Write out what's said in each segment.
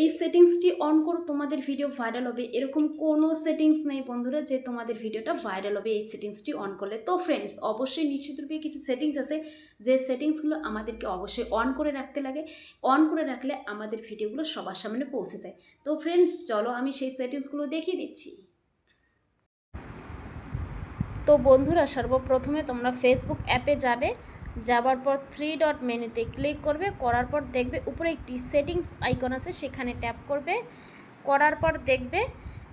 এই সেটিংসটি অন করো তোমাদের ভিডিও ভাইরাল হবে। এরকম কোনো সেটিংস নেই বন্ধুরা যে তোমাদের ভিডিওটা ভাইরাল হবে এই সেটিংসটি অন করলে। তো ফ্রেন্ডস অবশ্যই নিশ্চিতরূপে কিছু সেটিংস আছে যে সেটিংসগুলো আমাদেরকে অবশ্যই অন করে রাখতে লাগে। অন করে রাখলে আমাদের ভিডিওগুলো সবার সামনে পৌঁছে যায়। তো ফ্রেন্ডস চলো আমি সেই সেটিংসগুলো দেখিয়ে দিচ্ছি। তো বন্ধুরা, সর্বপ্রথমে তোমরা ফেসবুক অ্যাপে যাবে। যাবার পর থ্রি ডট মেনুতে ক্লিক করবে, করার পর দেখবে উপরে একটি সেটিংস আইকন আছে, সেখানে ট্যাপ করবে। করার পর দেখবে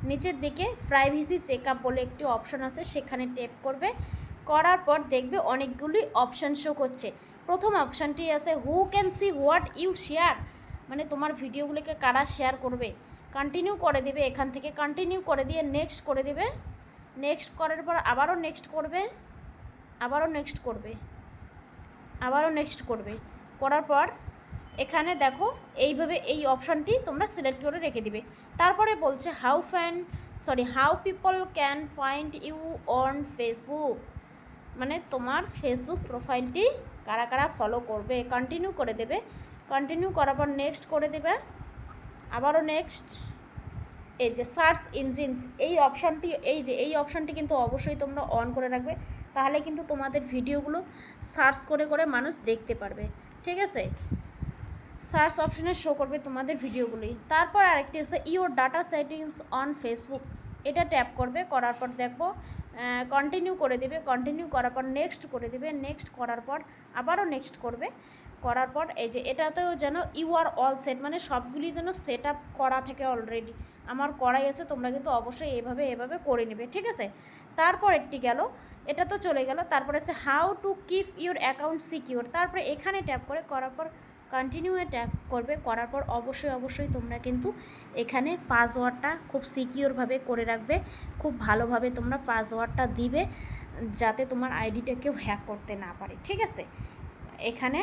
নিচের দিকে প্রাইভেসি চেক বলে একটি অপশন আছে, সেখানে ট্যাপ করবে। করার পর দেখবে অনেকগুলি অপশান শো করছে। প্রথম অপশানটি আছে who can see what you share মানে তোমার ভিডিওগুলিকে কারা শেয়ার করবে? কন্টিনিউ করে দেবে এখান থেকে কন্টিনিউ করে দিয়ে নেক্সট করে দেবে। নেক্সট করার পর আবারও নেক্সট করবে, আবারও নেক্সট করবে। আবারও নেক্সট করবে। করার পর এখানে দেখো এইভাবে এই অপশানটি তোমরা সিলেক্ট করে রেখে দিবে। তারপরে বলছে how fan sorry how people can find you on Facebook মানে তোমার ফেসবুক প্রোফাইলটি কারা কারা ফলো করবে কন্টিনিউ করে দেবে। কন্টিনিউ করার পর নেক্সট করে দেবে। আবারও নেক্সট এই যে সার্চ ইঞ্জিনস এই অপশানটি এই যে, এই অপশানটি কিন্তু অবশ্যই তোমরা অন করে রাখবে। তাহলে কিন্তু তোমাদের ভিডিওগুলো সার্চ করে করে মানুষ দেখতে পারবে। ঠিক আছে? সার্চ অপশনে শো করবে তোমাদের ভিডিওগুলি। তারপর আরেকটি আছে your data settings on Facebook এটা ট্যাপ করবে, করার পর দেখব কন্টিনিউ করে দেবে কন্টিনিউ করার পর নেক্সট করে দেবে নেক্সট করার পর আবারও নেক্সট করবে। করার পর এই যে এটাতেও যেন ইউ আর অল সেট মানে সবগুলি যেন সেট আপ করা থাকে অলরেডি আমার করাই আছে, তোমরা কিন্তু অবশ্যই এভাবে এভাবে করে নেবে, ঠিক আছে? তারপর একটি গেল, এটা তো চলে গেল, তারপরে আছে how to keep your account secure তারপরে এখানে ট্যাপ করে, করার পর কন্টিনিউয়ে ট্যাপ করবে, করার পর অবশ্যই অবশ্যই তোমরা কিন্তু এখানে পাসওয়ার্ডটা খুব সিকিউরভাবে করে রাখবে, খুব ভালোভাবে তোমরা পাসওয়ার্ডটা দিবে, যাতে তোমার আইডিটা কেউ হ্যাক করতে না পারে, ঠিক আছে? এখানে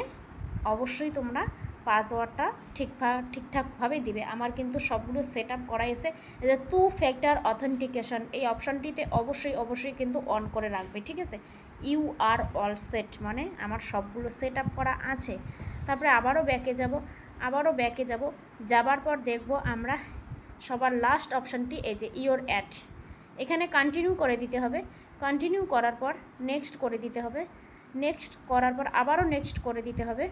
অবশ্যই তোমরা পাসওয়ার্ডটা ঠিকঠাক ঠিকঠাকভাবে দিবে। আমার কিন্তু সবগুলো সেট আপ করা এসে যে টু ফ্যাক্টর অথেন্টিকেশন এই অপশানটিতে অবশ্যই অবশ্যই কিন্তু অন করে রাখবে, ঠিক আছে? ইউ আর অল সেট মানে আমার সবগুলো সেট আপ করা আছে। তারপরে আবারও ব্যাকে যাব, আবারও ব্যাকে যাব। যাবার পর দেখব আমরা সবার লাস্ট অপশানটি এই যে ইওর অ্যাড এখানে কন্টিনিউ করে দিতে হবে। কন্টিনিউ করার পর নেক্সট করে দিতে হবে। নেক্সট করার পর আবারও নেক্সট করে দিতে হবে।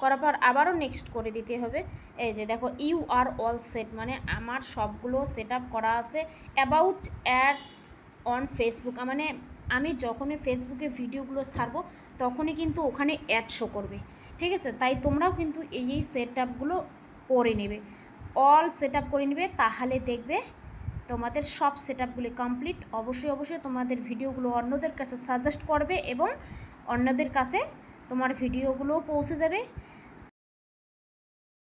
করার পর আবারও নেক্সট করে দিতে হবে। এই যে দেখো ইউ আর অল সেট মানে আমার সবগুলো সেট করা আছে অ্যাবাউট অ্যাডস অন ফেসবুক মানে আমি যখনই ফেসবুকে ভিডিওগুলো ছাড়বো, তখনই কিন্তু ওখানে অ্যাড শো করবে। ঠিক আছে? তাই তোমরাও কিন্তু এই এই সেট আপগুলো করে নেবে। অল সেট আপ করে নেবে, তাহলে দেখবে তোমাদের সব সেট আপগুলি কমপ্লিট অবশ্যই অবশ্যই তোমাদের ভিডিওগুলো অন্যদের কাছে সাজেস্ট করবে এবং অন্যদের কাছে তোমার ভিডিওগুলোও পৌঁছে যাবে।